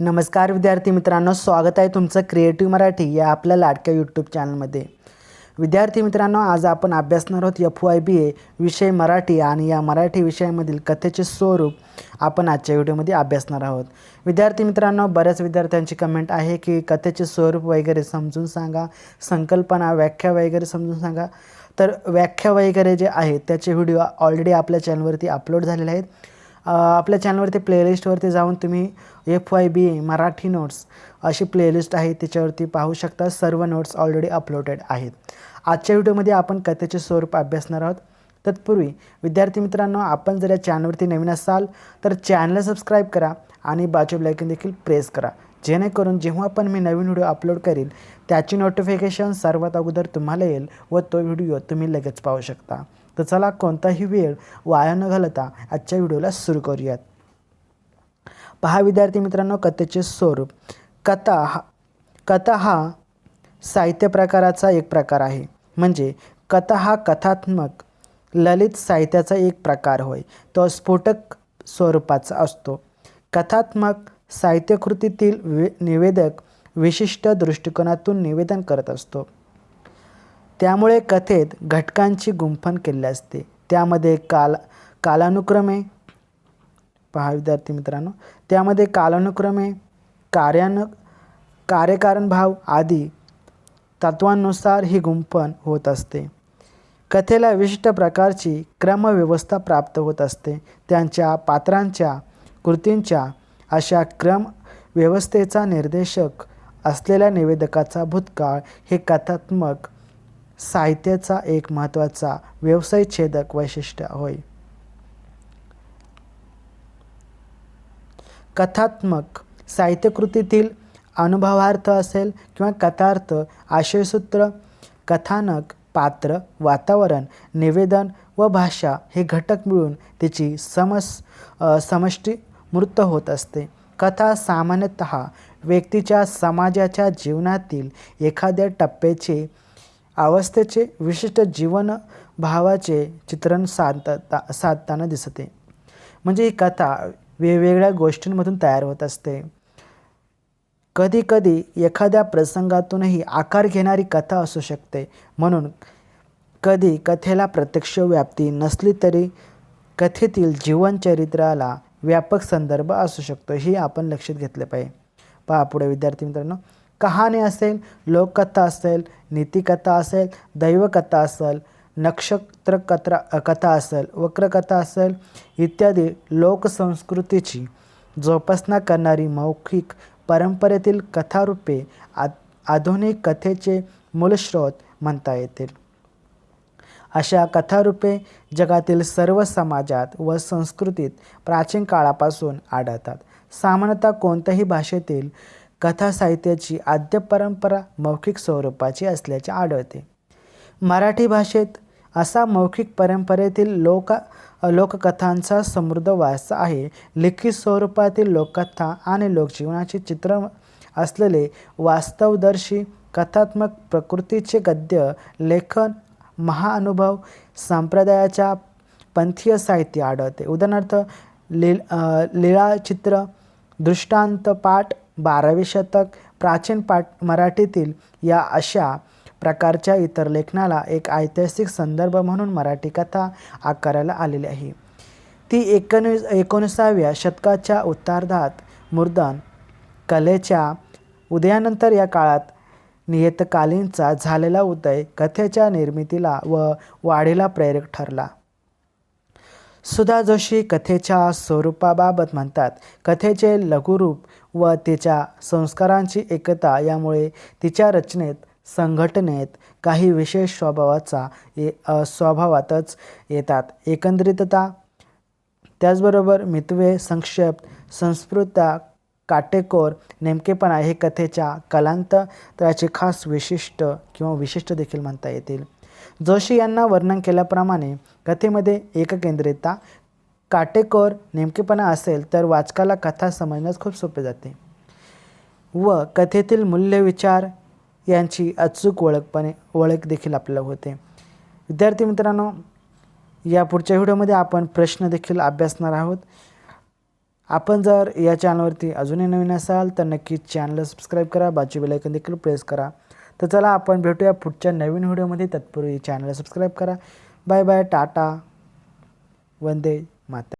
नमस्कार विद्यार्थी मित्रांनो स्वागत आहे तुमचं क्रिएटिव्ह मराठी या आपल्या लाडक्या यूट्यूब चॅनलमध्ये विद्यार्थी मित्रांनो आज आपण अभ्यासणार आहोत एफ वाय बी ए विषय मराठी आणि या मराठी विषयामधील कथेचे स्वरूप आपण आजच्या व्हिडिओमध्ये अभ्यासणार आहोत. विद्यार्थी मित्रांनो बऱ्याच विद्यार्थ्यांची कमेंट आहे की कथेचे स्वरूप वगैरे समजून सांगा संकल्पना व्याख्या वगैरे समजून सांगा. तर व्याख्या वगैरे जे आहेत त्याचे व्हिडिओ ऑलरेडी आपल्या चॅनलवरती अपलोड झालेले आहेत. आपल्या चॅनलवरती प्लेलिस्टवरती जाऊन तुम्ही F Y B A Marathi notes अशी प्लेलिस्ट आहे त्याच्यावरती पाहू शकता. सर्व नोट्स ऑलरेडी अपलोडेड आहेत. आजच्या व्हिडिओमध्ये आपण कथेचे स्वरूप अभ्यासणार आहोत. तत्पूर्वी विद्यार्थी मित्रांनो आपण जर या चॅनलवरती नवीन असाल तर चॅनलला सबस्क्राईब करा आणि बाजू लायकन देखील प्रेस करा. जेणेकरून जेव्हा पण मी नवीन व्हिडिओ अपलोड करील त्याची नोटिफिकेशन सर्वात अगोदर तुम्हाला येईल व तो व्हिडिओ तुम्ही लगेच पाहू शकता. तर चला कोणताही वेळ वाया न घालता आजच्या व्हिडिओला सुरू करूयात. पहा विद्यार्थी मित्रांनो कथेचे स्वरूप. कथा हा कथा हा साहित्य प्रकाराचा एक प्रकार आहे. म्हणजे कथा हा कथात्मक ललित साहित्याचा एक प्रकार होय. तो स्फोटक स्वरूपाचा असतो. कथात्मक साहित्यकृतीतील वि निवेदक विशिष्ट दृष्टिकोनातून निवेदन करत असतो. त्यामुळे कथेत घटकांची गुंफण केली असते. त्यामध्ये काल कालानुक्रमे पहा विद्यार्थी मित्रांनो त्यामध्ये कालानुक्रमे कार्यान कार्यकारण भाव आदी तत्वांनुसार ही गुंफण होत असते. कथेला विशिष्ट प्रकारची क्रमव्यवस्था प्राप्त होत असते. त्यांच्या पात्रांच्या कृतींच्या अशा क्रम व्यवस्थेचा निर्देशक असलेल्या निवेदकाचा भूतकाळ हे कथात्मक साहित्याचा एक महत्त्वाचा व्यवसाय छेदक वैशिष्ट्य होय. कथात्मक साहित्यकृतीतील अनुभवार्थ असेल किंवा कथार्थ आशयसूत्र कथानक पात्र वातावरण निवेदन व भाषा हे घटक मिळून तिची समस समष्टी मूर्त होत असते. कथा सामान्यतः व्यक्तीच्या समाजाच्या जीवनातील एखाद्या टप्प्याचे अवस्थेचे विशिष्ट जीवन भावाचे चित्रण साधता साधताना दिसते. म्हणजे ही कथा वेगवेगळ्या गोष्टींमधून तयार होत असते. कधीकधी एखाद्या प्रसंगातूनही आकार घेणारी कथा असू शकते. म्हणून कधी कथेला प्रत्यक्ष व्याप्ती नसली तरी कथेतील जीवनचरित्राला व्यापक संदर्भ असू शकतो हे आपण लक्षात घेतले पाहिजे. पहा पुढे विद्यार्थी मित्रांनो. कहाणी असेल लोककथा असेल नीतिकथा असेल दैवकथा असेल नक्षत्र कथा कथा असेल वक्रकथा असेल इत्यादी लोकसंस्कृतीची जोपासना करणारी मौखिक परंपरेतील कथारूपे आ आधुनिक कथेचे मूलस्रोत म्हणता येतील. अशा कथारूपे जगातील सर्व समाजात व संस्कृतीत प्राचीन काळापासून आढळतात. सामान्यतः कोणत्याही भाषेतील कथा साहित्याची आद्य परंपरा मौखिक स्वरूपाची असल्याचे आढळते. मराठी भाषेत असा मौखिक परंपरेतील लोक लोककथांचा समृद्ध वारसा आहे. लिखित स्वरूपातील लोककथा आणि लोकजीवनाचे चित्र असलेले वास्तवदर्शी कथात्मक प्रकृतीचे गद्य लेखन महाअनुभव संप्रदायाच्या पंथीय साहित्य आढळते. उदाहरणार्थ लील लीळाचित्र दृष्टांत पाठ बारावे शतक प्राचीन पाट मराठीतील या अशा प्रकारच्या इतर लेखनाला एक ऐतिहासिक संदर्भ म्हणून मराठी कथा आकाराला आलेली आहे. ती एकोणीस एकोणीसाव्या शतकाच्या उत्तरार्धात मुर्दन कलेच्या उदयानंतर या काळात नियतकालीनचा झालेला उदय कथेच्या निर्मितीला व वाढीला प्रेरक ठरला. सुधा जोशी कथेच्या स्वरूपाबाबत म्हणतात. कथेचे लघुरूप व तिच्या संस्कारांची एकता यामुळे तिच्या रचनेत संघटनेत काही विशेष स्वभावाचा ए स्वभावातच येतात. एकंदरीतता त्याचबरोबर मितवे संक्षेप संस्कृता काटेकोर नेमकेपणा हे कथेच्या कलांतराचे खास विशिष्ट किंवा विशिष्ट देखील म्हणता येतील. जोशी यांना वर्णन केल्याप्रमाणे कथेमध्ये एककेंद्रितता काटेकोर नेमकेपणा असेल तर वाचकाला कथा समजण्यास खूप सोपे जाते. व कथेतील मूल्य विचार यांची अचूक ओळखपणे ओळख देखील आपल्याला होते. विद्यार्थी मित्रांनो या पुढच्या व्हिडिओमध्ये आपण प्रश्न देखील अभ्यासणार आहोत. आपण जर या चॅनलवरती अजूनही नवीन असाल तर नक्कीच चॅनलला सबस्क्राईब करा बाजू बेलायकन देखील प्रेस करा. तर चला आपण भेटूया पुढच्या नवीन व्हिडिओमध्ये. तत्पूर्वी चॅनलला सबस्क्राईब करा. Bye bye tata. वंदे माता